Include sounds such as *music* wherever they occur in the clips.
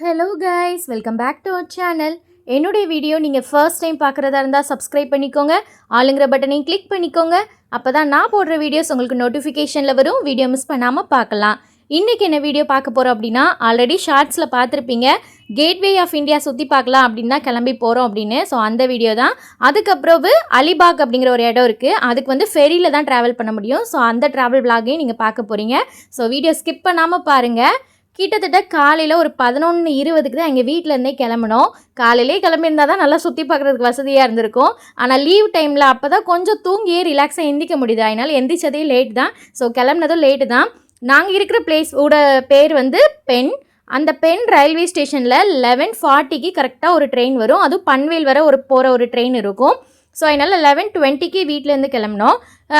Hello guys welcome back to our channel என்னுடைய video நீங்கள் first time பார்க்குறதா இருந்தால் சப்ஸ்கிரைப் பண்ணிக்கோங்க. ஆளுங்கிற பட்டனையும் கிளிக் பண்ணிக்கோங்க. அப்போ தான் நான் போடுற வீடியோஸ் உங்களுக்கு நோட்டிஃபிகேஷனில் வரும். வீடியோ மிஸ் பண்ணாமல் பார்க்கலாம். இன்றைக்கி என்ன வீடியோ பார்க்க போகிறோம் அப்படின்னா ஆல்ரெடி ஷார்ட்ஸில் பார்த்துருப்பீங்க. கேட்வே ஆஃப் இந்தியா சுற்றி பார்க்கலாம் அப்படின்னு தான் கிளம்பி போகிறோம் அப்படின்னு. ஸோ அந்த வீடியோ தான். அதுக்கப்புறம் அலிபாக் அப்படிங்கிற ஒரு இடம் இருக்குது அதுக்கு வந்து ஃபெரியில் தான் ட்ராவல் பண்ண முடியும். ஸோ அந்த ட்ராவல் பிளாகையும் நீங்கள் பார்க்க போகிறீங்க ஸோ வீடியோ ஸ்கிப் பண்ணாமல் பாருங்கள் கிட்டத்தட்ட காலையில் ஒரு பதினொன்று இருபதுக்கு தான் எங்கள் வீட்டிலேருந்தே கிளம்பினோம். காலையிலே கிளம்பியிருந்தால் தான் நல்லா சுற்றி பார்க்குறதுக்கு வசதியாக இருந்திருக்கும். ஆனால் லீவ் டைமில் அப்போ தான் கொஞ்சம் தூங்கியே ரிலாக்ஸாக எந்திக்க முடியுது. அதனால் எந்திரிச்சதே லேட் தான். ஸோ கிளம்புனதும் லேட்டு தான். நாங்கள் இருக்கிற பிளேஸ் உட பேர் வந்து பெண் அந்த பெண் ரயில்வே ஸ்டேஷனில் லெவன் ஃபார்ட்டிக்கு கரெக்டாக ஒரு ட்ரெயின் வரும். அதுவும் பன்வேல் வர ஒரு போகிற ஒரு ட்ரெயின் இருக்கும். ஸோ அதனால் லெவன் டுவெண்ட்டிக்கு வீட்டிலேருந்து கிளம்பினோம்.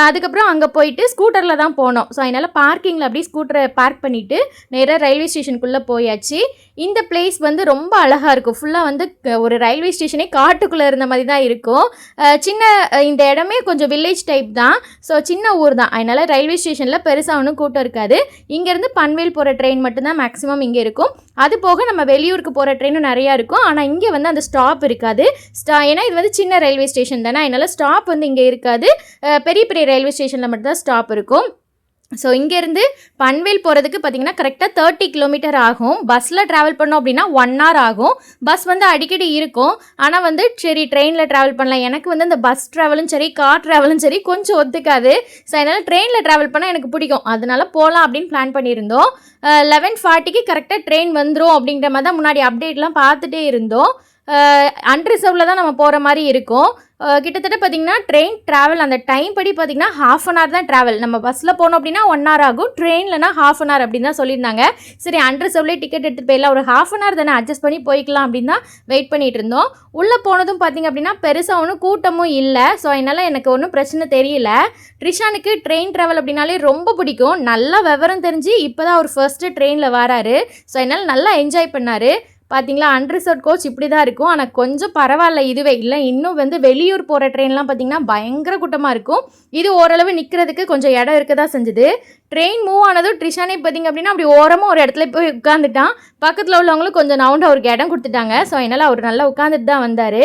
அதுக்கப்புறம் அங்கே போயிட்டு ஸ்கூட்டரில் தான் போனோம். ஸோ அதனால் பார்க்கிங்கில் அப்படியே ஸ்கூட்டரை பார்க் பண்ணிவிட்டு நேராக ரயில்வே ஸ்டேஷனுக்குள்ளே போயாச்சு. இந்த பிளேஸ் வந்து ரொம்ப அழகாக இருக்கும். ஃபுல்லாக வந்து ஒரு ரயில்வே ஸ்டேஷனே காட்டுக்குள்ளே இருந்த மாதிரி தான் இருக்கும். சின்ன இந்த இடமே கொஞ்சம் வில்லேஜ் டைப் தான். ஸோ சின்ன ஊர் தான். அதனால் ரயில்வே ஸ்டேஷனில் பெருசாக ஒன்றும் கூட்டம் இருக்காது. இங்கேருந்து பன்வேல் போகிற ட்ரெயின் மட்டும்தான் மேக்ஸிமம் இங்கே இருக்கும். அது போக நம்ம வெளியூருக்கு போகிற ட்ரெயினும் நிறையா இருக்கும். ஆனால் இங்கே வந்து அந்த ஸ்டாப் இருக்காது. ஸ்டா ஏன்னா இது வந்து சின்ன ரயில்வே ஸ்டேஷன் தானே. அதனால் ஸ்டாப் வந்து இங்கே இருக்காது. பெரிய பெரிய ரயில்வே ஸ்டேஷனில் மட்டும்தான் ஸ்டாப் இருக்கும். ஸோ இங்கேருந்து பன்வேல் போகிறதுக்கு பார்த்தீங்கன்னா கரெக்டாக தேர்ட்டி கிலோமீட்டர் ஆகும். பஸ்ஸில் ட்ராவல் பண்ணோம் அப்படின்னா ஒன் ஹவர் ஆகும். பஸ் வந்து அடிக்கடி இருக்கும். ஆனால் வந்து சரி ட்ரெயினில் ட்ராவல் பண்ணலாம். எனக்கு வந்து இந்த பஸ் ட்ராவலும் சரி கார் ட்ராவலும் சரி கொஞ்சம் ஒத்துக்காது. ஸோ அதனால் ட்ரெயினில் ட்ராவல் பண்ணால் எனக்கு பிடிக்கும். அதனால போகலாம் அப்படின்னு பிளான் பண்ணியிருந்தோம். லெவன் ஃபார்ட்டிக்கு கரெக்டாக ட்ரெயின் வந்துடும் அப்படிங்கிற மாதிரி தான் முன்னாடி அப்டேட்லாம் பார்த்துட்டே இருந்தோம். அன்ரிசர்வில் தான் நம்ம போகிற மாதிரி இருக்கும். கிட்டத்தட்ட பார்த்தீங்கன்னா ட்ரெயின் ட்ராவல் அந்த டைம் படி பார்த்தீங்கன்னா ஹாஃப் அன் ஹவர் தான் ட்ராவல் நம்ம பஸ்ஸில் போனோம் அப்படின்னா ஒன் ஹவர் ஆகும். ட்ரெயின்லனா ஹாஃப் அன் ஹவர் அப்படின்னு தான் சொல்லியிருந்தாங்க. சரி அன்ரிசர்வ்லேயே டிக்கெட் எடுத்துகிட்டு போயிடலாம். ஒரு ஹாஃப் அன் ஹவர் தானே அட்ஜஸ்ட் பண்ணி போய்க்கலாம் அப்படின்னு தான் வெயிட் பண்ணிட்டு இருந்தோம். உள்ளே போனதும் பார்த்தீங்க அப்படின்னா பெருசாக ஒன்றும் கூட்டமும் இல்லை. ஸோ அதனால் எனக்கு ஒன்றும் பிரச்சனை தெரியல. ட்ரிஷானுக்கு ட்ரெயின் ட்ராவல் அப்படின்னாலே ரொம்ப பிடிக்கும். நல்லா விவரம் தெரிஞ்சு இப்போ தான் அவர் ஃபர்ஸ்ட்டு ட்ரெயினில் வராரு. ஸோ அதனால் நல்லா என்ஜாய் பண்ணார். பார்த்தீங்களா அன்ரிசர்வ் கோச் இப்படி தான் இருக்கும். ஆனால் கொஞ்சம் பரவாயில்ல இதுவே இல்லை. இன்னும் வந்து வெளியூர் போகிற ட்ரெயின்லாம் பார்த்தீங்கன்னா பயங்கர கூட்டமாக இருக்கும். இது ஓரளவு நிற்கிறதுக்கு கொஞ்சம் இடம் இருக்க தான் செஞ்சுது. ட்ரெயின் மூவ் ஆனதும் ட்ரிஷானே பார்த்தீங்க அப்படின்னா அப்படி ஓரமாக ஒரு இடத்துல போய் உட்காந்துட்டான் பக்கத்தில் உள்ளவங்களும் கொஞ்சம் நவுண்டு அவருக்கு இடம் கொடுத்துட்டாங்க. ஸோ அதனால் அவர் நல்லா உட்காந்துட்டு தான் வந்தார்.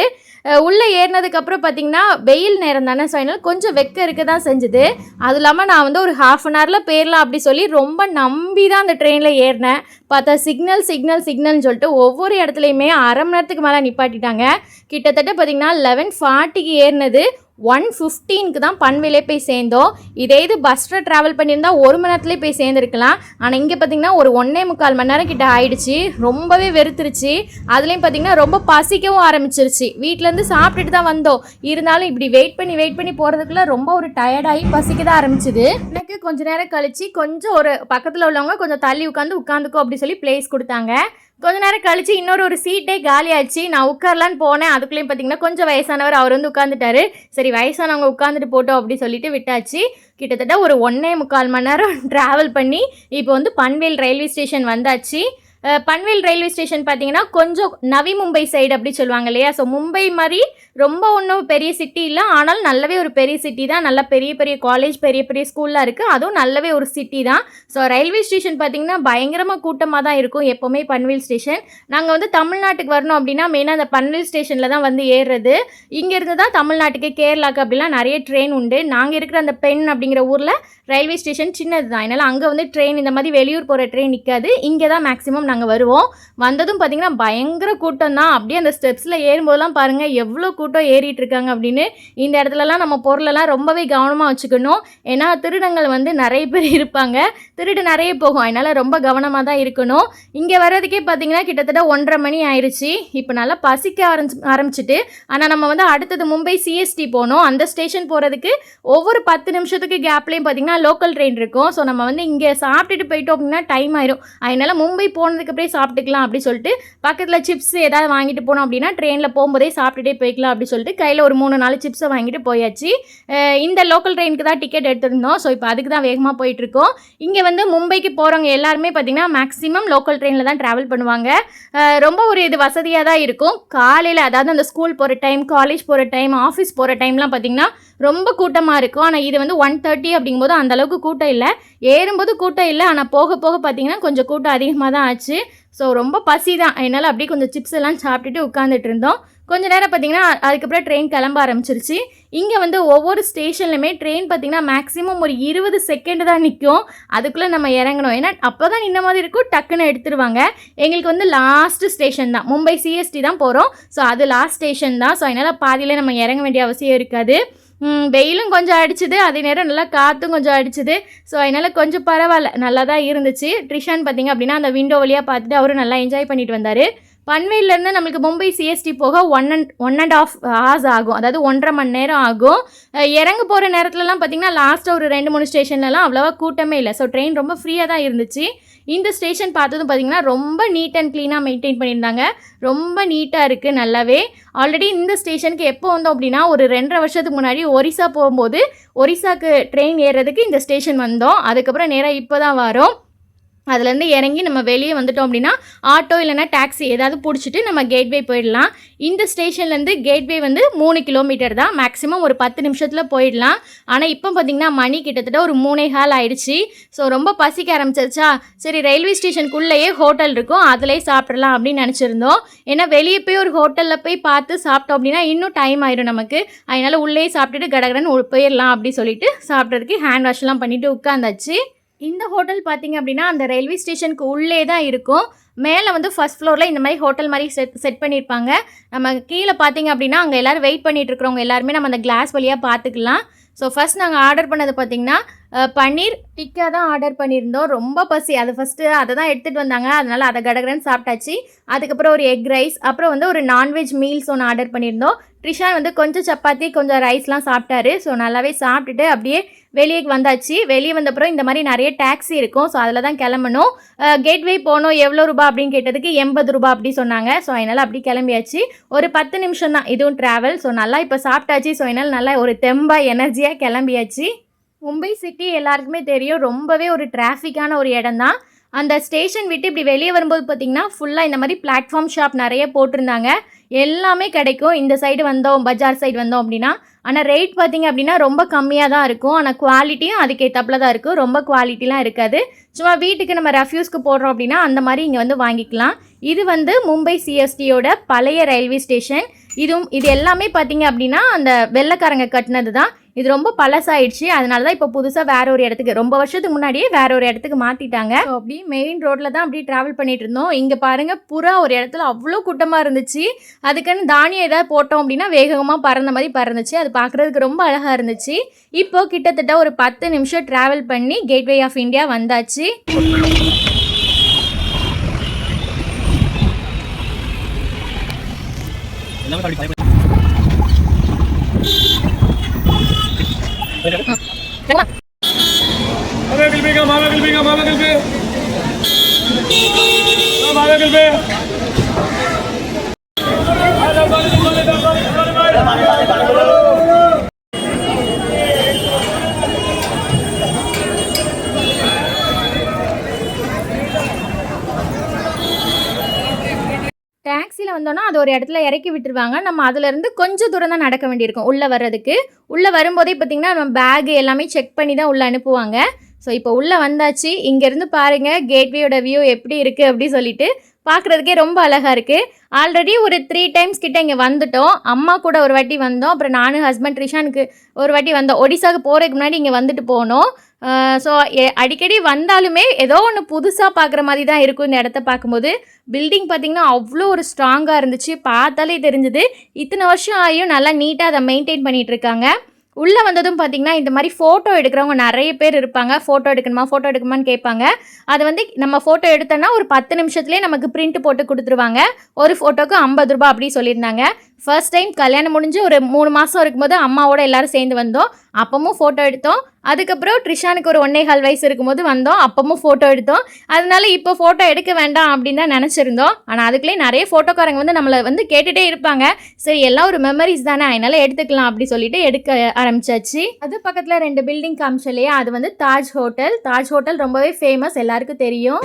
உள்ளே ஏறினதுக்கப்புறம் பார்த்தீங்கன்னா வெயில் நேரம் தானே. ஸோ அதனால் கொஞ்சம் வெக்க இருக்க தான் செஞ்சுது. அது இல்லாமல் நான் வந்து ஒரு ஹாஃப் அன் ஹவரில் போயிடலாம் அப்படி சொல்லி ரொம்ப நம்பி தான் அந்த ட்ரெயினில் ஏறினேன். பார்த்தா சிக்னல் சிக்னல் சிக்னல்னு சொல்லிட்டு ஒவ்வொரு இடத்துலையுமே அரை மணி நேரத்துக்கு மேலே நிப்பாட்டிட்டாங்க. கிட்டத்தட்ட பார்த்தீங்கன்னா லெவன் ஃபார்ட்டிக்கு ஏறினது. ஒன் ஃபிஃப்டீனுக்கு தான் பன்வேலே போய் சேர்ந்தோம். இதே இது பஸ்ஸில் ட்ராவல் பண்ணியிருந்தா ஒரு மணி நேரத்துலேயே போய் சேர்ந்துருக்கலாம். ஆனால் இங்கே பார்த்தீங்கன்னா ஒரு ஒன்றே முக்கால் மணி நேரம் கிட்ட ஆயிடுச்சு. ரொம்பவே வெறுத்துருச்சு. அதுலேயும் பார்த்தீங்கன்னா ரொம்ப பசிக்கவும் ஆரம்பிச்சிருச்சு. வீட்டிலேருந்து சாப்பிட்டுட்டு தான் வந்தோம். இருந்தாலும் இப்படி வெயிட் பண்ணி வெயிட் பண்ணி போகிறதுக்குள்ள ரொம்ப ஒரு டயர்டாகி பசிக்க தான் ஆரம்பிச்சுது. எனக்கு கொஞ்சம் நேரம் கழித்து கொஞ்சம் ஒரு பக்கத்தில் உள்ளவங்க கொஞ்சம் தள்ளி உட்காந்து உட்காந்துக்கோ அப்படி சொல்லி பிளேஸ் கொடுத்தாங்க. கொஞ்ச நேரம் கழிச்சு இன்னொரு ஒரு சீட்டே காலி ஆச்சு நான் உட்காரலான்னு போனேன். அதுக்குள்ளேயும் பார்த்தீங்கன்னா கொஞ்சம் வயசானவர் அவர் வந்து உட்காந்துட்டாரு சரி வயசானவங்க உட்காந்துட்டு போட்டோம் அப்படி சொல்லிட்டு விட்டாச்சு. கிட்டத்தட்ட ஒரு ஒன்றே முக்கால் மணி நேரம் *laughs* ட்ராவல் பண்ணி இப்போ வந்து பன்வேல் ரயில்வே ஸ்டேஷன் வந்தாச்சு. பன்வேல் ரயில்வே ஸ்டேஷன் பார்த்தீங்கன்னா கொஞ்சம் நவி மும்பை சைடு அப்படி சொல்லுவாங்க இல்லையா? ஸோ மும்பை மாதிரி ரொம்ப ஒன்றும் பெரிய சிட்டி இல்லை. ஆனாலும் நல்லாவே ஒரு பெரிய சிட்டி தான். நல்ல பெரிய பெரிய காலேஜ் பெரிய பெரிய ஸ்கூல்லாம் இருக்குது அதுவும் நல்லாவே ஒரு சிட்டி தான். ஸோ ரயில்வே ஸ்டேஷன் பார்த்தீங்கன்னா பயங்கரமாக கூட்டமாக தான் இருக்கும் எப்போவுமே பன்வேல் ஸ்டேஷன். நாங்கள் வந்து தமிழ்நாட்டுக்கு வரணும் அப்படின்னா மெயினாக அந்த பன்வேல் ஸ்டேஷனில் தான் வந்து ஏறுறது. இங்கேருந்து தான் தமிழ்நாட்டுக்கு கேரளாக்கு அப்படிலாம் நிறைய ட்ரெயின் உண்டு. நாங்கள் இருக்கிற அந்த பெண் அப்படிங்கிற ஊரில் ரயில்வே ஸ்டேஷன் சின்னது தான். அதனால் அங்கே வந்து ட்ரெயின் இந்த மாதிரி வெளியூர் போகிற ட்ரெயின் நிற்காது இங்கே தான் மேக்ஸிமம் நாங்கள் வருவோம். வந்ததும் பார்த்தீங்கன்னா பயங்கர கூட்டம் தான் அப்படியே அந்த ஸ்டெப்ஸில் ஏறும்போதெல்லாம் பாருங்கள் எவ்வளோ கூட்டம் ஏறிட்டு இருக்காங்க அப்படின்னு. இந்த இடத்துலலாம் நம்ம பொருளெல்லாம் ரொம்பவே கவனமாக வச்சுக்கணும். ஏன்னா திருடங்கள் வந்து நிறைய பேர் இருப்பாங்க. திருடு நிறைய போகும். அதனால் ரொம்ப கவனமாக தான் இருக்கணும். இங்கே வர்றதுக்கே பார்த்தீங்கன்னா கிட்டத்தட்ட ஒன்றரை மணி ஆயிடுச்சு இப்போ நல்லா பசிக்க ஆரம்பிச்சு ஆரம்பிச்சிட்டு. ஆனால் நம்ம வந்து அடுத்தது மும்பை சிஎஸ்டி போனோம். அந்த ஸ்டேஷன் போகிறதுக்கு ஒவ்வொரு பத்து நிமிஷத்துக்கு கேப்லேயும் பார்த்தீங்கன்னா லோக்கல் ட்ரெயின் இருக்கும். ஸோ நம்ம வந்து இங்கே சாப்பிட்டுட்டு போயிட்டோம் அப்படின்னா டைம் ஆயிரும். அதனால மும்பை போனது அப்படியே சாப்பிட்டுக்கலாம் அப்படின்னு சொல்லிட்டு பக்கத்தில் சிப்ஸ் ஏதாவது வாங்கிட்டு போனோம் அப்படின்னா ட்ரெயினில் போகும்போதே சாப்பிட்டுட்டே போய்க்கலாம் அப்படின்னு சொல்லிட்டு கையில் ஒரு மூணு நாலு சிப்ஸை வாங்கிட்டு போயாச்சு. இந்த லோக்கல் ட்ரெயினுக்கு தான் டிக்கெட் எடுத்திருந்தோம். ஸோ இப்போ அதுக்கு தான் வேகமாக போயிட்டுருக்கோம் இங்கே வந்து மும்பைக்கு போகிறவங்க எல்லாருமே பார்த்தீங்கன்னா மேக்ஸிமம் லோக்கல் ட்ரெயினில் தான் ட்ராவல் பண்ணுவாங்க. ரொம்ப ஒரு இது வசதியாக தான் இருக்கும். காலையில் அதாவது அந்த ஸ்கூல் போகிற டைம் காலேஜ் போகிற டைம் ஆஃபீஸ் போகிற டைம்லாம் பார்த்திங்கன்னா ரொம்ப கூட்டமாக இருக்கும். ஆனால் இது வந்து ஒன் தேர்ட்டி அப்படிங்கும்போது அந்த அளவுக்கு கூட்டம் இல்லை. ஏறும்போது கூட்டம் இல்லை. ஆனால் போக போக பார்த்தீங்கன்னா கொஞ்சம் கூட்டம் அதிகமாக தான் ஆச்சு. ஆயிடுச்சு ஸோ ரொம்ப பசி தான் என்னால் அப்படியே கொஞ்சம் சிப்ஸ் எல்லாம் சாப்பிட்டுட்டு உட்காந்துட்டு இருந்தோம் கொஞ்ச நேரம் பார்த்தீங்கன்னா அதுக்கப்புறம் ட்ரெயின் கிளம்ப ஆரம்பிச்சிருச்சு. இங்கே வந்து ஒவ்வொரு ஸ்டேஷன்லையுமே ட்ரெயின் பார்த்தீங்கன்னா மேக்ஸிமம் ஒரு இருபது செகண்ட் தான் நிற்கும் அதுக்குள்ளே நம்ம இறங்கணும். ஏன்னா அப்போ தான் இந்த மாதிரி இருக்கும். டக்குன்னு எடுத்துருவாங்க. எங்களுக்கு வந்து லாஸ்ட் ஸ்டேஷன் தான். மும்பை சிஎஸ்டி தான் போகிறோம் ஸோ அது லாஸ்ட் ஸ்டேஷன் தான். ஸோ அதனால் பாதியில் நம்ம இறங்க வேண்டிய அவசியம் இருக்காது. வெயிலும் கொஞ்சம் அடிச்சுது. அதே நேரம் நல்லா காற்றும் கொஞ்சம் அடிச்சுது. ஸோ அதனால் கொஞ்சம் பரவாயில்ல. நல்லா தான் இருந்துச்சு. ட்ரிஷான் பார்த்தீங்க அப்படின்னா அந்த விண்டோ வழியாக பார்த்துட்டு அவரும் நல்லா என்ஜாய் பண்ணிட்டு வந்தார். பன்வேல்லேருந்து நம்மளுக்கு மும்பை சிஎஸ்டி போக one and one and half hours ஆகும். அதாவது ஒன்றரை மணி நேரம் ஆகும். இறங்க போகிற நேரத்துலலாம் பார்த்திங்கன்னா லாஸ்ட்டாக ஒரு ரெண்டு மூணு ஸ்டேஷன்லலாம் அவ்வளோவா கூட்டமே இல்லை. ஸோ ட்ரெயின் ரொம்ப ஃப்ரீயாக தான் இருந்துச்சு. இந்த ஸ்டேஷன் பார்த்ததும் பார்த்தீங்கன்னா ரொம்ப நீட் அண்ட் க்ளீனாக மெயின்டைன் பண்ணியிருந்தாங்க. ரொம்ப நீட்டாக இருக்குது நல்லாவே. ஆல்ரெடி இந்த ஸ்டேஷனுக்கு எப்போ வந்தோம் அப்படின்னா ஒரு ரெண்டரை வருஷத்துக்கு முன்னாடி ஒரிசா போகும்போது ஒரிசாக்கு ட்ரெயின் ஏறுறதுக்கு இந்த ஸ்டேஷன் வந்தோம். அதுக்கப்புறம் நேராக இப்போ தான் வரோம். அதுலேருந்து இறங்கி நம்ம வெளியே வந்துட்டோம் அப்படின்னா ஆட்டோ இல்லைன்னா டாக்ஸி ஏதாவது பிடிச்சிட்டு நம்ம கேட்வே போயிடலாம். இந்த ஸ்டேஷன்லேருந்து கேட்வே வந்து மூணு கிலோமீட்டர் தான். மேக்ஸிமம் ஒரு பத்து நிமிஷத்தில் போயிடலாம். ஆனால் இப்போ பார்த்தீங்கன்னா மணி கிட்டத்தட்ட ஒரு மூணே ஹால் ஆயிடுச்சு. ஸோ ரொம்ப பசிக்க ஆரம்பிச்சிருச்சா? சரி ரயில்வே ஸ்டேஷனுக்குள்ளேயே ஹோட்டல் இருக்கும். அதிலே சாப்பிட்றலாம் அப்படின்னு நினச்சிருந்தோம். ஏன்னா வெளியே போய் ஒரு ஹோட்டலில் போய் பார்த்து சாப்பிட்டோம் அப்படின்னா இன்னும் டைம் ஆயிடும் நமக்கு. அதனால உள்ளே சாப்பிட்டுட்டு கடகடன்னு போயிடலாம் அப்படி சொல்லிட்டு சாப்பிட்றதுக்கு ஹேண்ட் வாஷ்லாம் பண்ணிவிட்டு உட்காந்தாச்சு இந்த ஹோட்டல் பார்த்தீங்க அப்படின்னா அந்த ரயில்வே ஸ்டேஷனுக்கு உள்ளே தான் இருக்கும். மேலே வந்து ஃபர்ஸ்ட் ஃப்ளோரில் இந்த மாதிரி ஹோட்டல் மாதிரி செட் செட் பண்ணியிருப்பாங்க நம்ம கீழே பார்த்தீங்க அப்படின்னா அங்கே எல்லோரும் வெயிட் பண்ணிட்டு இருக்கிறவங்க எல்லாருமே நம்ம அந்த கிளாஸ் வழியாக பார்த்துக்கலாம் ஸோ ஃபர்ஸ்ட் நாங்கள் ஆர்டர் பண்ணது பார்த்தீங்கன்னா பன்னீர் டிக்கா தான் ஆர்டர் பண்ணியிருந்தோம். ரொம்ப பசி. அது ஃபஸ்ட்டு அதை தான் எடுத்துகிட்டு வந்தாங்க. அதனால் அதை கடகடன்னு சாப்பிட்டாச்சு. அதுக்கப்புறம் ஒரு எக் ரைஸ் அப்புறம் வந்து ஒரு நான்வெஜ் மீல்ஸ் ஒன்று ஆர்டர் பண்ணியிருந்தோம். ட்ரிஷான் வந்து கொஞ்சம் சப்பாத்தி கொஞ்சம் ரைஸ்லாம் சாப்பிட்டாரு. ஸோ நல்லாவே சாப்பிட்டுட்டு அப்படியே வெளியே வந்தாச்சு. வெளியே வந்தப்புறம் இந்த மாதிரி நிறைய டாக்ஸி இருக்கும். ஸோ அதில் தான் கிளம்பணும். கேட்வே போகணும். எவ்வளோ ரூபா அப்படின்னு கேட்டதுக்கு எண்பது ரூபா அப்படி சொன்னாங்க. ஸோ அதனால் அப்படி கிளம்பியாச்சு. ஒரு பத்து நிமிஷம் தான். இதுவும் ட்ராவல் ஸோ நல்லா இப்போ சாப்பிட்டாச்சு. ஸோ அதனால் நல்லா ஒரு தெம்பா எனர்ஜியாக கிளம்பியாச்சு. மும்பை சிட்டி எல்லாருக்குமே தெரியும். ரொம்பவே ஒரு டிராஃபிக்கான ஒரு இடம் தான். அந்த ஸ்டேஷன் விட்டு இப்படி வெளியே வரும்போது பார்த்தீங்கன்னா ஃபுல்லாக இந்த மாதிரி பிளாட்ஃபார்ம் ஷாப் நிறைய போட்டிருந்தாங்க. எல்லாமே கிடைக்கும். இந்த சைடு வந்தோம் பஜார் சைடு வந்தோம் அப்படின்னா ஆனால் ரேட் பார்த்திங்க அப்படின்னா ரொம்ப கம்மியாக தான் இருக்கும். ஆனால் குவாலிட்டியும் அதுக்கேற்றப்பல தான் இருக்கும். ரொம்ப குவாலிட்டிலாம் இருக்காது. சும்மா வீட்டுக்கு நம்ம ரெஃப்யூஸ்க்கு போடுறோம் அப்படின்னா அந்த மாதிரி இங்கே வந்து வாங்கிக்கலாம். இது வந்து மும்பை சிஎஸ்டியோட பழைய ரயில்வே ஸ்டேஷன். இதுவும் இது எல்லாமே பார்த்தீங்க அப்படின்னா அந்த வெள்ளைக்காரங்க கட்டினது தான் இது ரொம்ப பழசாயிடுச்சு. அதனால தான் இப்போ புதுசாக வேற ஒரு இடத்துக்கு ரொம்ப வருஷத்துக்கு முன்னாடியே வேற ஒரு இடத்துக்கு மாற்றிட்டாங்க அப்படி மெயின் ரோட்டில் தான் அப்படியே ட்ராவல் பண்ணிட்டு இருந்தோம். இங்கே பாருங்க புறா ஒரு இடத்துல அவ்வளோ கூட்டமாக இருந்துச்சு. அதுக்குன்னு தானியம் ஏதாவது போட்டோம் அப்படின்னா வேகமாக பறந்த மாதிரி பறந்துச்சு. அது பார்க்குறதுக்கு ரொம்ப அழகாக இருந்துச்சு. இப்போ கிட்டத்தட்ட ஒரு பத்து நிமிஷம் ட்ராவல் பண்ணி கேட்வே ஆஃப் இந்தியா வந்தாச்சு. अरे गिलबे का मामा गिलबे का मामा गिलबे मामा गिलबे अरे मामा गिलबे டாக்ஸியில் வந்தோன்னா அது ஒரு இடத்துல இறக்கி விட்டுருவாங்க. நம்ம அதுலேருந்து கொஞ்சம் தூரம் தான் நடக்க வேண்டியிருக்கும். உள்ளே வர்றதுக்கு. உள்ளே வரும்போதே பார்த்திங்கன்னா நம்ம பேகு எல்லாமே செக் பண்ணி தான் உள்ளே அனுப்புவாங்க. ஸோ இப்போ உள்ளே வந்தாச்சு. இங்கேருந்து பாருங்கள் கேட்வேயோட வியூ எப்படி இருக்குது அப்படி சொல்லிட்டு பார்க்குறதுக்கே ரொம்ப அழகாக இருக்குது ஆல்ரெடி ஒரு த்ரீ டைம்ஸ் கிட்டே இங்கே வந்துட்டோம். அம்மா கூட ஒரு வாட்டி வந்தோம். அப்புறம் நானும் ஹஸ்பண்ட் ரிஷானுக்கு ஒரு வாட்டி வந்தோம். ஒடிசாவுக்கு போகிறதுக்கு முன்னாடி இங்கே வந்துட்டு போனோம். ஸோ அடிக்கடி வந்தாலுமே ஏதோ ஒன்று புதுசாக பார்க்குற மாதிரி தான் இருக்கும் இந்த இடத்த பார்க்கும்போது. பில்டிங் பார்த்திங்கன்னா அவ்வளோ ஒரு ஸ்ட்ராங்காக இருந்துச்சு. பார்த்தாலே தெரிஞ்சுது. இத்தனை வருஷம் ஆகியும் நல்லா நீட்டாக அதை மெயின்டைன் பண்ணிகிட்டு இருக்காங்க. உள்ளே வந்ததும் பார்த்திங்கன்னா இந்த மாதிரி ஃபோட்டோ எடுக்கிறவங்க நிறைய பேர் இருப்பாங்க. ஃபோட்டோ எடுக்கணுமா? ஃபோட்டோ எடுக்கணுமான்னு கேட்பாங்க. அது வந்து நம்ம ஃபோட்டோ எடுத்தோன்னா ஒரு பத்து நிமிஷத்துலேயே நமக்கு பிரிண்ட் போட்டு கொடுத்துருவாங்க. ஒரு ஃபோட்டோக்கு ஐம்பது ரூபாய் அப்படி சொல்லியிருந்தாங்க. ஃபர்ஸ்ட் டைம் கல்யாணம் முடிஞ்சு ஒரு மூணு மாதம் இருக்கும்போது அம்மாவோட எல்லாரும் சேர்ந்து வந்தோம். அப்பவும் ஃபோட்டோ எடுத்தோம் அதுக்கப்புறம் ட்ரிஷானுக்கு ஒரு ஒன்னே கால் வயசு இருக்கும்போது வந்தோம் அப்பவும் ஃபோட்டோ எடுத்தோம் அதனால இப்போ ஃபோட்டோ எடுக்க வேண்டாம் அப்படின்னு தான் நினச்சிருந்தோம் ஆனால் அதுக்குள்ளே நிறைய ஃபோட்டோக்காரங்க வந்து நம்மளை வந்து கேட்டுகிட்டே இருப்பாங்க சரி எல்லாம் ஒரு மெமரிஸ் தானே அதனால எடுத்துக்கலாம் அப்படி சொல்லிட்டு எடுக்க ஆரம்பிச்சாச்சு அது பக்கத்தில் ரெண்டு பில்டிங் காமிச்ச இல்லையா அது வந்து தாஜ் ஹோட்டல் தாஜ் ஹோட்டல் ரொம்பவே ஃபேமஸ் எல்லாருக்கும் தெரியும்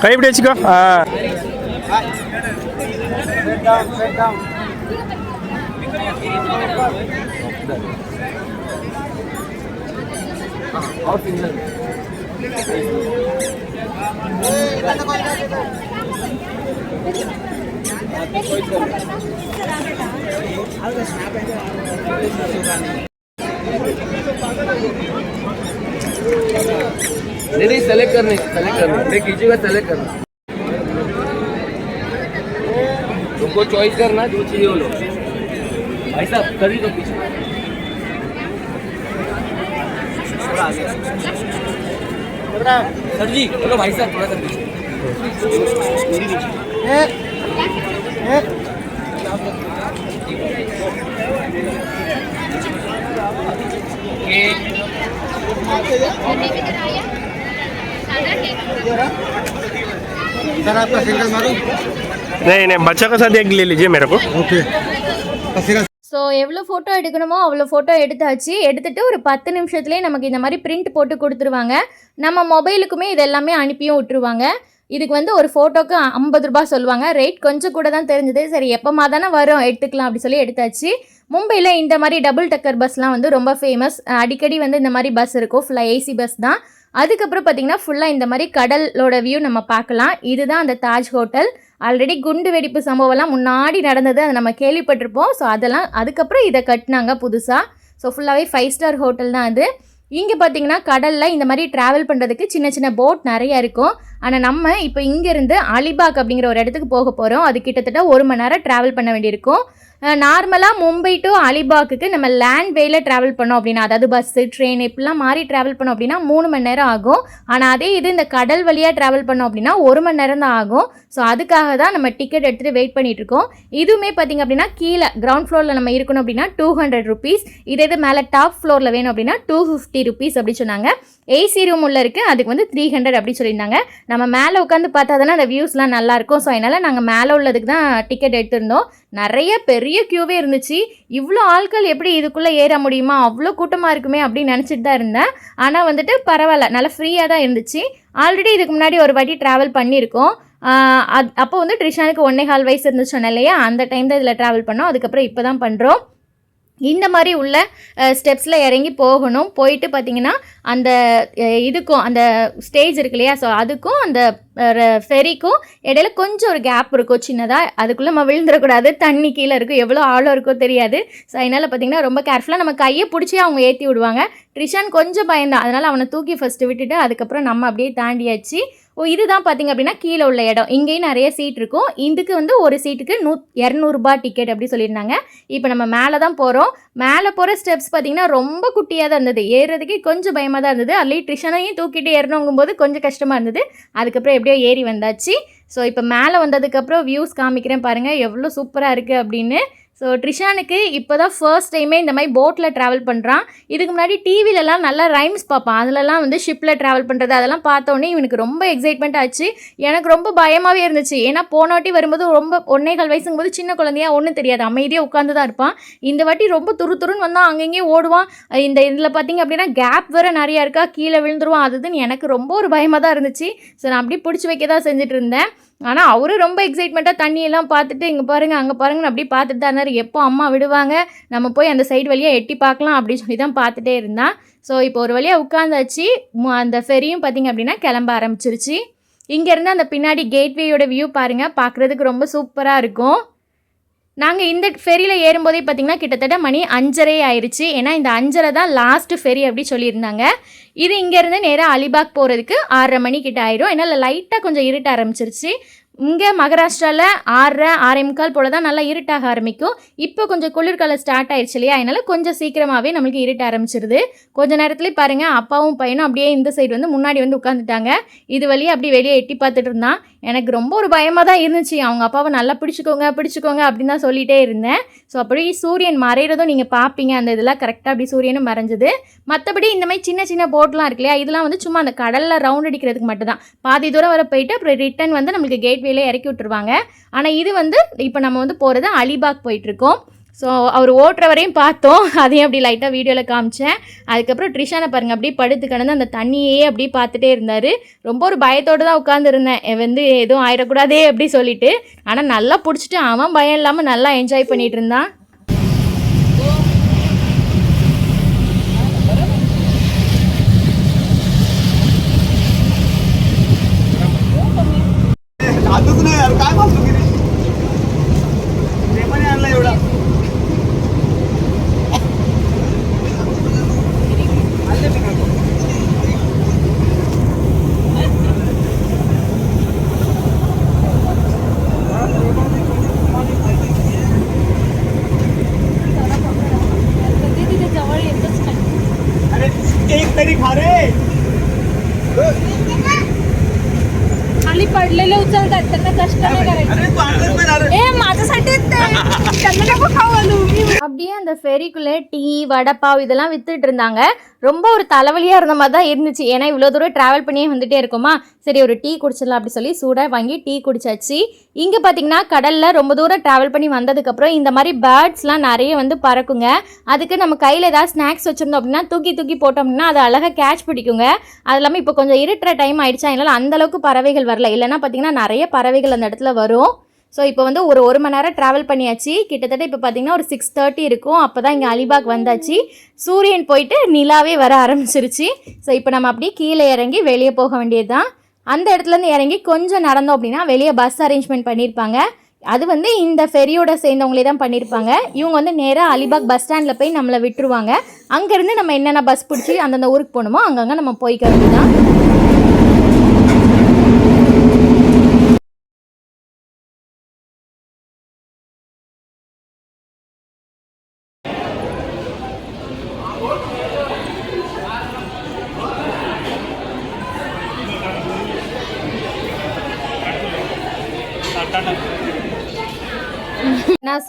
கை இப்படி வச்சுக்கோ नहीं नहीं सेलेक्ट करने सेलेक्ट करना। नहीं, कीजिएगा सेलेक्ट करना। तुमको चॉइस करना जो चाहिए वो लो। भाई साहब कभी तो पीछे। थोड़ा आगे। सर जी बोलो भाई साहब थोड़ा सा पीछे। सर आपका सिंगल मारूं। नहीं नहीं बच्चा का साथ एक ले लीजिए मेरे को। ओके। ஸோ எவ்வளோ ஃபோட்டோ எடுக்கணுமோ அவ்வளோ ஃபோட்டோ எடுத்தாச்சு. எடுத்துகிட்டு ஒரு பத்து நிமிஷத்துலேயே நமக்கு இந்த மாதிரி பிரிண்ட் போட்டு கொடுத்துருவாங்க. நம்ம மொபைலுக்குமே இது எல்லாமே அனுப்பியும் விட்டுருவாங்க. இதுக்கு வந்து ஒரு ஃபோட்டோக்கு ஐம்பது ரூபா சொல்லுவாங்க. ரேட் கொஞ்சம் கூட தான் தெரிஞ்சது. சரி எப்போமா தானே வரும்? எடுத்துக்கலாம் அப்படி சொல்லி எடுத்தாச்சு. மும்பையில் இந்த மாதிரி டபுள் டக்கர் பஸ்லாம் வந்து ரொம்ப ஃபேமஸ் அடிக்கடி வந்து இந்த மாதிரி பஸ் இருக்கும். ஃபுல்லாக ஏசி பஸ் தான். அதுக்கப்புறம் பார்த்தீங்கன்னா ஃபுல்லாக இந்த மாதிரி கடலோட வியூ நம்ம பார்க்கலாம். இதுதான் அந்த தாஜ் ஹோட்டல் ஆல்ரெடி குண்டு வெடிப்பு சம்பவம்லாம் முன்னாடி நடந்தது அதை நம்ம கேள்விப்பட்டிருப்போம். ஸோ அதெல்லாம் அதுக்கப்புறம் இதை கட்டினாங்க புதுசாக ஸோ ஃபுல்லாகவே ஃபைவ் ஸ்டார் ஹோட்டல் தான் அது. இங்கே பார்த்தீங்கன்னா கடலில் இந்த மாதிரி ட்ராவல் பண்ணுறதுக்கு சின்ன சின்ன போட் நிறைய இருக்கும். ஆனால் நம்ம இப்போ இங்கேருந்து அலிபாக் அப்படிங்கிற ஒரு இடத்துக்கு போக போகிறோம் அது கிட்டத்தட்ட ஒரு மணி நேரம் ட்ராவல் பண்ண வேண்டியிருக்கும். நார்மலாக மும்பை டு அலிபாக்குக்கு நம்ம லேண்ட் வேல ட்ராவல் பண்ணோம் அப்படின்னா அதாவது பஸ்ஸு ட்ரெயின் இப்படிலாம் மாறி ட்ராவல் பண்ணோம் அப்படின்னா மூணு மணி நேரம் ஆகும். ஆனால் அதே இது இந்த கடல் வழியாக ட்ராவல் பண்ணோம் அப்படின்னா ஒரு மணி நேரம் தான் ஆகும். ஸோ அதுக்காக தான் நம்ம டிக்கெட் எடுத்துகிட்டு வெயிட் பண்ணிட்டு இருக்கோம். இதுவுமே பார்த்திங்க அப்படின்னா கீழே கிரவுண்ட் ஃப்ளோரில் நம்ம இருக்கணும் அப்படின்னா டூ ஹண்ட்ரட் ருபீஸ் இதே இது மேலே டாப் ஃப்ளோரில் வேணும் அப்படின்னா டூ ஃபிஃப்டி ருபீஸ் அப்படி சொன்னாங்க. ஏசி ரூம் உள்ள இருக்குது அதுக்கு வந்து த்ரீ ஹண்ட்ரட் அப்படி சொல்லியிருந்தாங்க. நம்ம மேலே உட்காந்து பார்த்தா தானே அந்த வியூஸ்லாம் நல்லாயிருக்கும் ஸோ அதனால் நாங்கள் மேலே உள்ளதுக்கு தான் டிக்கெட் எடுத்திருந்தோம். நிறைய பெரிய க்யூவே இருந்துச்சு. இவ்வளோ ஆட்கள் எப்படி இதுக்குள்ளே ஏற முடியுமா? அவ்வளோ கூட்டமாக இருக்குமே அப்படின்னு நினச்சிட்டு தான் இருந்தேன். ஆனால் வந்துட்டு பரவாயில்ல நல்லா ஃப்ரீயாக தான் இருந்துச்சு. ஆல்ரெடி இதுக்கு முன்னாடி ஒரு வாட்டி ட்ராவல் பண்ணியிருக்கோம். அது அப்போ வந்து ட்ரிஷானுக்கு ஒன்னே கால் வயசு இருந்துச்சு சொன்னேன் இல்லையா? அந்த டைம் தான் இதில் ட்ராவல் பண்ணோம். அதுக்கப்புறம் இப்போ தான் பண்ணுறோம் இந்த மாதிரி உள்ள ஸ்டெப்ஸில் இறங்கி போகணும். போயிட்டு பார்த்தீங்கன்னா அந்த இதுக்கும் அந்த ஸ்டேஜ் இருக்கு இல்லையா? ஸோ அதுக்கும் அந்த ஃபெரிக்கும் இடையில கொஞ்சம் ஒரு கேப் இருக்கும். சின்னதாக அதுக்குள்ளே நம்ம விழுந்துடக்கூடாது. தண்ணி கீழே இருக்கும். எவ்வளோ ஆழம் இருக்கோ தெரியாது. ஸோ அதனால் பார்த்தீங்கன்னா ரொம்ப கேர்ஃபுல்லாக நம்ம கையை பிடிச்சி அவங்க ஏற்றி விடுவாங்க. ட்ரிஷான் கொஞ்சம் பயந்தான். அதனால் அவனை தூக்கி ஃபஸ்ட்டு விட்டுட்டு அதுக்கப்புறம் நம்ம அப்படியே தாண்டியாச்சு. ஓ இதுதான் பார்த்தீங்க அப்படின்னா கீழே உள்ள இடம். இங்கேயும் நிறைய சீட் இருக்கும். இதுக்கு வந்து ஒரு சீட்டுக்கு நூ இரநூறுபா டிக்கெட் அப்படி சொல்லியிருந்தாங்க. இப்போ நம்ம மேலே தான் போகிறோம் மேலே போகிற ஸ்டெப்ஸ் பார்த்தீங்கன்னா ரொம்ப குட்டியாக தான் இருந்தது. ஏறுறதுக்கே கொஞ்சம் பயமாக தான் இருந்தது. அதுலேயும் ட்ரிஷனையும் தூக்கிட்டு ஏறணுங்கும் போது கொஞ்சம் கஷ்டமாக இருந்தது. அதுக்கப்புறம் எப்படியோ ஏறி வந்தாச்சு. ஸோ இப்போ மேலே வந்ததுக்கப்புறம் வியூஸ் காமிக்கிறேன் பாருங்கள் எவ்வளோ சூப்பராக இருக்குது அப்படின்னு ஸோ ட்ரிஷானுக்கு இப்போ தான் ஃபர்ஸ்ட் டைமே இந்த மாதிரி போட்டில் ட்ராவல் பண்ணுறான் இதுக்கு முன்னாடி டிவிலலாம் நல்லா ரைம்ஸ் பார்ப்பான். அதிலலாம் வந்து ஷிப்பில் ட்ராவல் பண்ணுறது அதெல்லாம் பார்த்தோன்னே இவனுக்கு ரொம்ப எக்ஸைட்மெண்ட் ஆச்சு. எனக்கு ரொம்ப பயமாகவே இருந்துச்சு. ஏன்னா போன வாட்டி வரும்போது ரொம்ப ஒன்னேகால் வயசுங்கும் போது சின்ன குழந்தையா ஒன்றும் தெரியாது. அமைதியாக உட்காந்து தான் இருப்பான். இந்த வாட்டி ரொம்ப துரு துருன்னு வந்தால் அங்கங்கேயும் ஓடுவான். இந்த இதில் பார்த்திங்க அப்படின்னா கேப் வேறு நிறையா இருக்கா? கீழே விழுந்துருவான். அதுன்னு எனக்கு ரொம்ப ஒரு பயமாக தான் இருந்துச்சு. ஸோ நான் அப்படியே பிடிச்சி வைக்க தான் செஞ்சுட்டு இருந்தேன். ஆனால் அவரும் ரொம்ப எக்ஸைட்மெண்ட்டாக தண்ணியெல்லாம் பார்த்துட்டு இங்கே பாருங்கள் அங்கே பாருங்கன்னு அப்படியே பார்த்துட்டு தான் இருந்தார். எப்போ அம்மா விடுவாங்க? நம்ம போய் அந்த சைடு வழியாக எட்டி பார்க்கலாம் அப்படின்னு சொல்லி தான் பார்த்துட்டே இருந்தான் ஸோ இப்போ ஒரு வழியாக உட்காந்தாச்சு அந்த ஃபெரியும் பார்த்திங்க அப்படின்னா கிளம்ப ஆரம்பிச்சிருச்சு. இங்கேருந்து அந்த பின்னாடி கேட்வேயோட வியூ பாருங்கள் பார்க்குறதுக்கு ரொம்ப சூப்பராக இருக்கும். நாங்கள் இந்த ஃபெரியில் ஏறும்போதே பார்த்தீங்கன்னா கிட்டத்தட்ட மணி அஞ்சரை ஆயிடுச்சு ஏன்னா இந்த அஞ்சரை தான் லாஸ்ட் ஃபெரி அப்படி சொல்லியிருந்தாங்க. இது இங்கேருந்து நேராக அலிபாக் போகிறதுக்கு ஆறரை மணி கிட்ட ஆயிரும். ஏன்னா லைட்டாக கொஞ்சம் இருட்ட ஆரம்பிச்சிருச்சு. இங்கே மகாராஷ்டிராவில் ஆறரை ஆறே முக்கால் போல தான் நல்லா இருட்டாக ஆரம்பிக்கும். இப்போ கொஞ்சம் குளிர்காலம் ஸ்டார்ட் ஆயிடுச்சு இல்லையா? அதனால கொஞ்சம் சீக்கிரமாகவே நம்மளுக்கு இருட்ட ஆரம்பிச்சிருது. கொஞ்ச நேரத்துலேயே பாருங்கள் அப்பாவும் பையனும் அப்படியே இந்த சைடு வந்து முன்னாடி வந்து உட்காந்துட்டாங்க இது வழியே அப்படியே வெளியே எட்டி பார்த்துட்டு இருந்தான். எனக்கு ரொம்ப ஒரு பயமாக தான் இருந்துச்சு. அவங்க அப்பாவை நல்லா பிடிச்சிக்கோங்க பிடிச்சிக்கோங்க அப்படின்னு தான் சொல்லிகிட்டே இருந்தேன். ஸோ அப்படி சூரியன் மறைகிறதும் நீங்கள் பார்ப்பீங்க அந்த இதெல்லாம் கரெக்டாக அப்படி சூரியனும் மறைஞ்சது. மற்றபடி இந்த மாதிரி சின்ன சின்ன போட்லாம் இருக்கு இல்லையா இதெல்லாம் வந்து சும்மா அந்த கடலில் ரவுண்ட் அடிக்கிறதுக்கு மட்டும் தான் பாதி தூரம் வர போயிட்டு அப்புறம் ரிட்டன் வந்து நம்மளுக்கு கேட்வேல இறக்கி விட்டுருவாங்க. ஆனால் இது வந்து இப்போ நம்ம வந்து போகிறது அலிபாக் போயிட்டுருக்கோம் ஸோ அவர் ஓட்டுற வரையும் பார்த்தோம். *laughs* அதையும் அப்படி லைட்டாக வீடியோவில் காமிச்சேன். அதுக்கப்புறம் ட்ரிஷானை பாருங்கள் அப்படியே படுத்து கிடந்து அந்த தண்ணியே அப்படியே பார்த்துட்டே இருந்தார். ரொம்ப ஒரு பயத்தோடு தான் உட்காந்துருந்தேன் வந்து எதுவும் ஆயிடக்கூடாதே அப்படி சொல்லிட்டு. ஆனால் நல்லா பிடிச்சிட்டு அவன் பயம் இல்லாமல் நல்லா என்ஜாய் பண்ணிகிட்டு இருந்தான். त्यांना कष्ट नाही करायचे. அப்படியே அந்த ஃபெரிக்குள்ளே டீ வடைப்பாவ் இதெல்லாம் வித்துட்டு இருந்தாங்க. ரொம்ப ஒரு தலைவலியாக இருந்த மாதிரி தான் இருந்துச்சு. ஏன்னா இவ்வளோ தூரம் ட்ராவல் பண்ணியே வந்துட்டே இருக்குமா? சரி ஒரு டீ குடிச்சிடலாம் அப்படி சொல்லி சூடாக வாங்கி டீ குடிச்சாச்சு. இங்கே பார்த்தீங்கன்னா கடலில் ரொம்ப தூரம் ட்ராவல் பண்ணி வந்ததுக்கப்புறம் இந்த மாதிரி பேர்ட்ஸ்லாம் நிறைய வந்து பறக்குங்க. அதுக்கு நம்ம கையில் ஏதாவது ஸ்நாக்ஸ் வச்சுருந்தோம் அப்படின்னா தூக்கி தூக்கி போட்டோம் அப்படின்னா அது அழகாக கேட்ச் பிடிக்குங்க. அது இல்லாமல் இப்போ கொஞ்சம் இருட்டுற டைம் ஆயிடுச்சா. அதனால அந்தளவுக்கு பறவைகள் வரல. இல்லைன்னா பார்த்தீங்கன்னா நிறைய பறவைகள் அந்த இடத்துல வரும். ஸோ இப்போ வந்து ஒரு ஒரு மணி நேரம் ட்ராவல் பண்ணியாச்சு. கிட்டத்தட்ட இப்போ பார்த்தீங்கன்னா ஒரு சிக்ஸ் தேர்ட்டி இருக்கும். அப்போ தான் இங்கே அலிபாக் வந்தாச்சு. சூரியன் போயிட்டு நிலாவே வர ஆரம்பிச்சிருச்சு. ஸோ இப்போ நம்ம அப்படியே கீழே இறங்கி வெளியே போக வேண்டியது தான் அந்த இடத்துலேருந்து இறங்கி கொஞ்சம் நடந்தோம் அப்படின்னா வெளியே பஸ் அரேஞ்ச்மெண்ட் பண்ணியிருப்பாங்க அது வந்து இந்த ஃபெரியோட சேர்ந்தவங்களே தான் பண்ணியிருப்பாங்க இவங்க வந்து நேராக அலிபாக் பஸ் ஸ்டாண்டில் போய் நம்மளை விட்டுருவாங்க. அங்கேருந்து நம்ம என்னென்ன பஸ் பிடிச்சி அந்தந்த ஊருக்கு போகணுமோ அங்கங்கே நம்ம போய்க்க வேண்டியதான்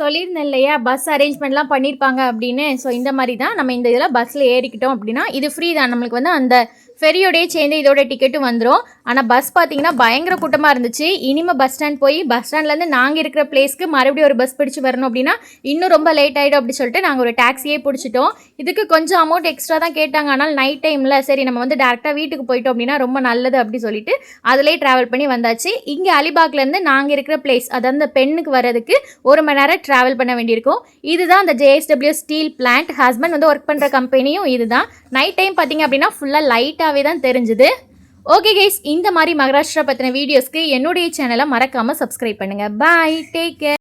சொல்லியிருந்தேன் இல்லையா? பஸ் அரேஞ்ச்மெண்ட்லாம் பண்ணியிருப்பாங்க அப்படின்னு. ஸோ இந்த மாதிரி தான் நம்ம இந்த இதில் பஸ்ஸில் ஏறிக்கிட்டோம் அப்படின்னா இது ஃப்ரீ தான். நம்மளுக்கு வந்து அந்த ஃபெரியோடய சேர்ந்து இதோட டிக்கெட்டும் வந்துடும் ஆனால் பஸ் பார்த்தீங்கன்னா பயங்கர கூட்டமாக இருந்துச்சு. இனிமேல் பஸ் ஸ்டாண்ட் போய் பஸ் ஸ்டாண்ட்லேருந்து நாங்கள் இருக்கிற பிளேஸ்க்கு மறுபடியும் ஒரு பஸ் பிடிச்சி வரணும் அப்படின்னா இன்னும் ரொம்ப லேட் ஆகிடும் அப்படி சொல்லிட்டு நாங்கள் ஒரு டாக்ஸியே பிடிச்சிட்டோம். இதுக்கு கொஞ்சம் அமௌண்ட் எக்ஸ்ட்ரா தான் கேட்டாங்க. ஆனால் நைட் டைமில் சரி நம்ம வந்து டேரெக்டாக வீட்டுக்கு போயிட்டோம் அப்படின்னா ரொம்ப நல்லது அப்படி சொல்லிட்டு அதிலே ட்ராவல் பண்ணி வந்தாச்சு. இங்கே அலிபாக்லேருந்து நாங்கள் இருக்கிற பிளேஸ் அதாவது அந்த பெண்ணுக்கு வர்றதுக்கு ஒரு மணி நேரம் ட்ராவல் பண்ண வேண்டியிருக்கும். இதுதான் அந்த ஜேஎஸ்டபிள்யூ ஸ்டீல் பிளான்ட் ஹஸ்பண்ட் வந்து ஒர்க் பண்ணுற கம்பெனியும் இதுதான். நைட் டைம் பார்த்தீங்க அப்படின்னா ஃபுல்லாக லைட்டாக லைட்டாகவே தான் தெரிஞ்சுது. ஓகே கைஸ் இந்த மாதிரி மகாராஷ்டிரா பற்றின வீடியோஸ்க்கு என்னுடைய சேனலை மறக்காமல் சப்ஸ்கிரைப் பண்ணுங்கள் பாய் டேக் கேர்